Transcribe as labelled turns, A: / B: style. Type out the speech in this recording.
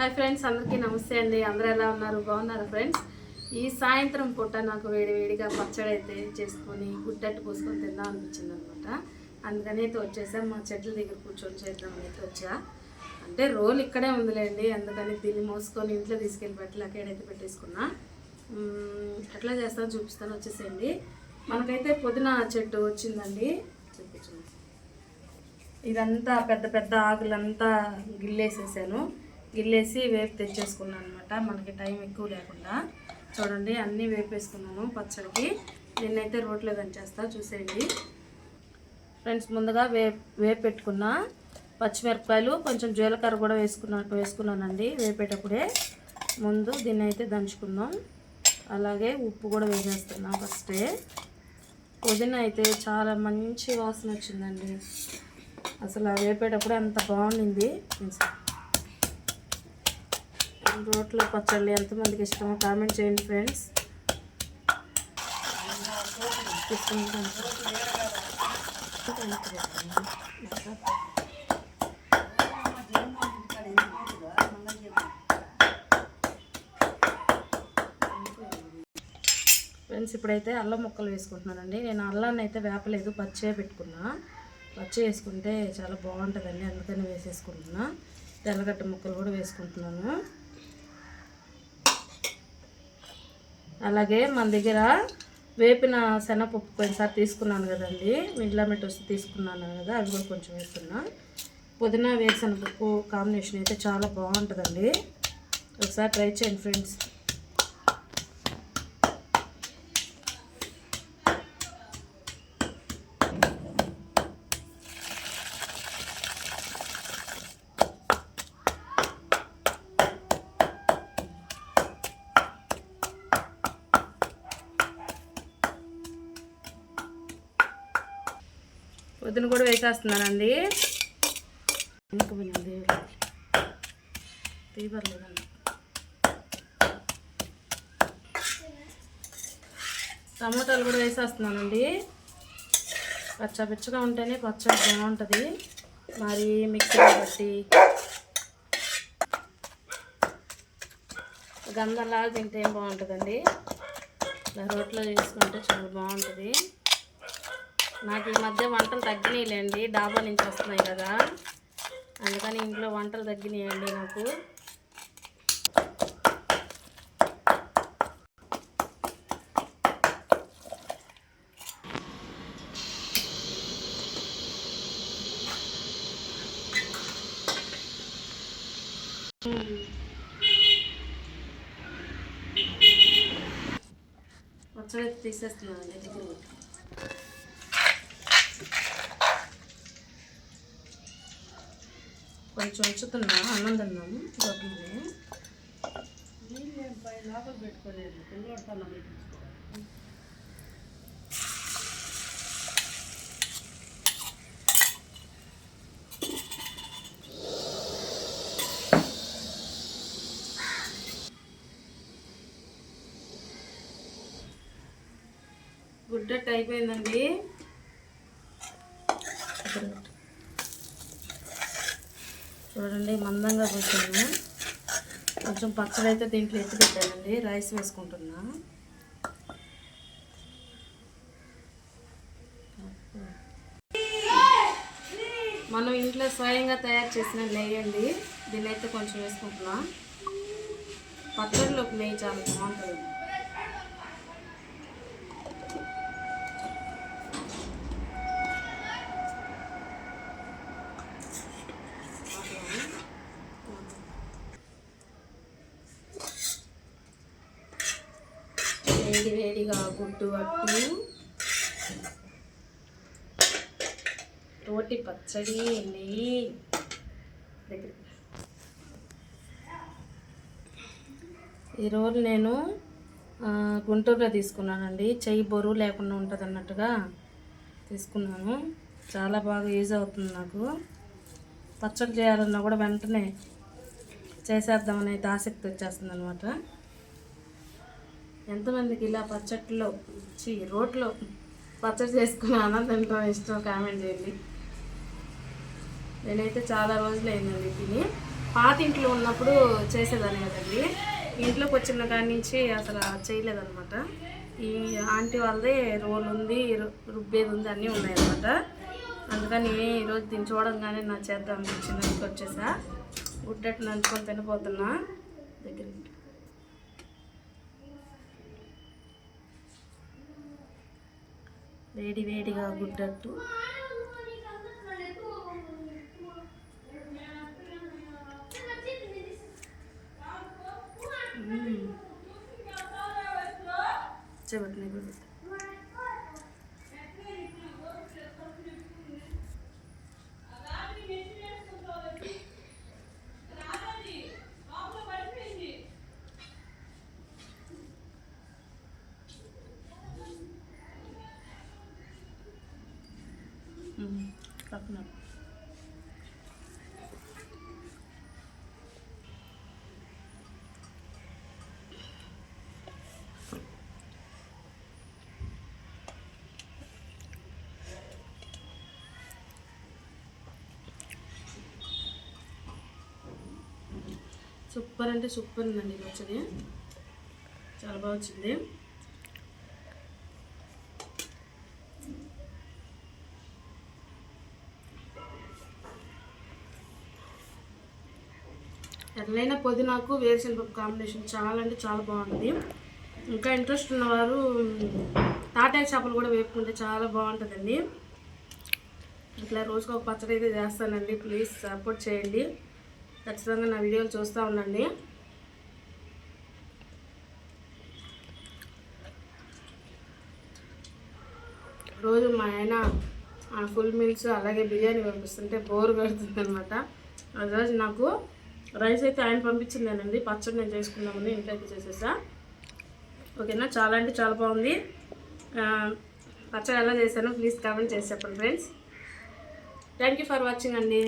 A: Hi friends అందరికీ నమస్తే అండి. అందరూ ఎలా ఉన్నారు? బాగున్నారా ఫ్రెండ్స్ ఈ సాయంత్రం పూట నాకు వేడి వేడిగా పచ్చడి అయితే చేసుకొని గుడ్డట్టు పోసుకొని తిందాం అనిపించింది అనమాట అందుకని అయితే వచ్చేసాం. మా చెట్ల దగ్గర కూర్చొని చేద్దాం అయితే వచ్చా. అంటే రోల్ ఇక్కడే ఉందిలేండి. అందుకని దీన్ని మోసుకొని ఇంట్లో తీసుకెళ్ళి పెట్టి అక్కడైతే పెట్టేసుకున్నా. ఎట్లా చేస్తాను చూపిస్తాను వచ్చేసేయండి. మనకైతే పుదీనా చెట్టు వచ్చిందండి. చూపించండి ఇదంతా పెద్ద పెద్ద ఆకులంతా గిల్లేసేసాను. గిల్లేసి వేపు తెచ్చేసుకున్నాను అనమాట మనకి టైం ఎక్కువ లేకుండా. చూడండి అన్నీ వేపేసుకున్నాను పచ్చడికి. నేనైతే రోట్లో దంచేస్తా చూసేయండి. ఫ్రెండ్స్ ముందుగా వే వేపు పెట్టుకున్న పచ్చిమిరపకాయలు కొంచెం జీలకర్ర కూడా వేసుకున్నా వేసుకున్నానండి వేపేటప్పుడే. ముందు దీన్ని అయితే దంచుకుందాం. అలాగే ఉప్పు కూడా వేసేస్తున్నాం ఫస్టే. పుదీనా అయితే చాలా మంచి వాసన వచ్చిందండి. అసలు వేపేటప్పుడు అంత బాగుండింది. రోట్లో పచ్చళ్ళు ఎంతమందికి ఇష్టమో కామెంట్ చేయండి ఫ్రెండ్స్. ఫ్రెండ్స్ ఇప్పుడైతే అల్లం ముక్కలు వేసుకుంటున్నానండి. నేను అల్లాన్ని అయితే వేపలేదు పచ్చే పెట్టుకున్నా. పచ్చి వేసుకుంటే చాలా బాగుంటుందండి అందుకని వేసేసుకుంటున్నా. తెల్లగడ్డ ముక్కలు కూడా వేసుకుంటున్నాను. అలాగే మన దగ్గర వేపిన శనగపప్పు కొంచెంసారి తీసుకున్నాను కదండి. మిడ్లామెట్ వస్తే తీసుకున్నాను కదా అవి కూడా కొంచెం వేస్తున్నా. పుదీనా వేరుశనగపప్పు కాంబినేషన్ అయితే చాలా బాగుంటుందండి. ఒకసారి ట్రై చేయండి ఫ్రెండ్స్. పొద్దున కూడా వేసేస్తున్నానండి. ఇంకా పోయింది టమాటాలు కూడా వేసేస్తున్నానండి. పచ్చపిచ్చగా ఉంటేనే పచ్చడి బాగుంటుంది. మరి మిక్సీ బట్టి గంధంలాగా తింటే ఏం బాగుంటుందండి? రోట్లో చేసుకుంటే చాలా బాగుంటుంది. నాకు ఈ మధ్య వంటలు తగ్గినాయిలేండి డాబా నుంచి వస్తున్నాయి కదా. అందుకని ఇంట్లో వంటలు తగ్గినాయండి నాకు. పచ్చడి తీసేస్తున్నాను అండి దగ్గర పెట్టి. కొంచెం ఉంచుతున్నా అన్నం తిన్నాము. గొప్పని గుడ్డట్టు అయిపోయిందండి. చూడండి మందంగా కూర్చున్నాను. కొంచెం పచ్చడి అయితే దీంట్లో ఎత్తి పెట్టానండి. రైస్ వేసుకుంటున్నా. మనం ఇంట్లో స్వయంగా తయారు చేసిన నెయ్యి అండి. అయితే కొంచెం వేసుకుంటున్నా. పచ్చడిలోకి నెయ్యి చాలా బాగుంటుంది. వేడి వేడిగా గుడ్డు అట్టు రోటి పచ్చడి నెయ్యి దగ్గర. ఈరోజు నేను గుంటూరులో తీసుకున్నానండి. చెయ్యి బరువు లేకుండా ఉంటుంది అన్నట్టుగా తీసుకున్నాను. చాలా బాగా యూజ్ అవుతుంది నాకు. పచ్చడి చేయాలన్నా కూడా వెంటనే చేసేద్దామని అయితే ఆసక్తి వచ్చేస్తుంది అనమాట ఎంతమందికి ఇలా పచ్చట్లో చి రోట్లో పచ్చడి చేసుకుని ఆనందంతో ఇష్టం కామెంట్ చేయండి. నేనైతే చాలా రోజులు అయిందండి తిని. పాత ఇంట్లో ఉన్నప్పుడు చేసేదాన్ని కదండి. ఇంట్లోకి వచ్చిన కాడి నుంచి అసలు చేయలేదన్నమాట. ఈ ఆంటీ వాళ్ళదే రోల్ ఉంది రు- రుబ్బేది ఉంది అన్నీ ఉన్నాయన్నమాట. అందుకని ఈరోజు దీన్ని చూడంగానే నా చేద్దాం అనిపించింది అందుకు వచ్చేసా. గుడ్డట్టు నంచుకొని తినపోతున్నా. దగ్గర వేడి వేడిగా గుడ్డట్టు చెబుతున్నాయి గుడ్డు పక్కన సూపర్ అంటే సూపర్ ఉందండి ఇది చాలా బాగా వచ్చింది. ఎట్లయినా పుదీనాకు వేరుశనగపప్పు కాంబినేషన్ చాలా అంటే చాలా బాగుంది. ఇంకా ఇంట్రెస్ట్ ఉన్నవారు మ్, తాటాకు చేపలు కూడా వేపుకుంటే చాలా బాగుంటుందండి. ఇట్లా రోజుకు ఒక పచ్చడి అయితే చేస్తానండి. ప్లీజ్ సపోర్ట్ చేయండి. ఖచ్చితంగా నా వీడియోలు చూస్తూ ఉండండి. రోజు మా ఆయన ఫుల్ మీల్స్ అలాగే బిర్యానీ పంపిస్తుంటే బోర్ కడుతుంది అనమాట రోజు నాకు రైస్ అయితే ఆయన పంపించిందేనండి. పచ్చడి నేను చేసుకుందామని ఇంట్లో అయితే చేసేసా. ఓకేనా? చాలా అంటే చాలా బాగుంది. పచ్చడి ఎలా చేశానో ప్లీజ్ కామెంట్ చేసి చెప్పండి friends. Thank you for watching అండి.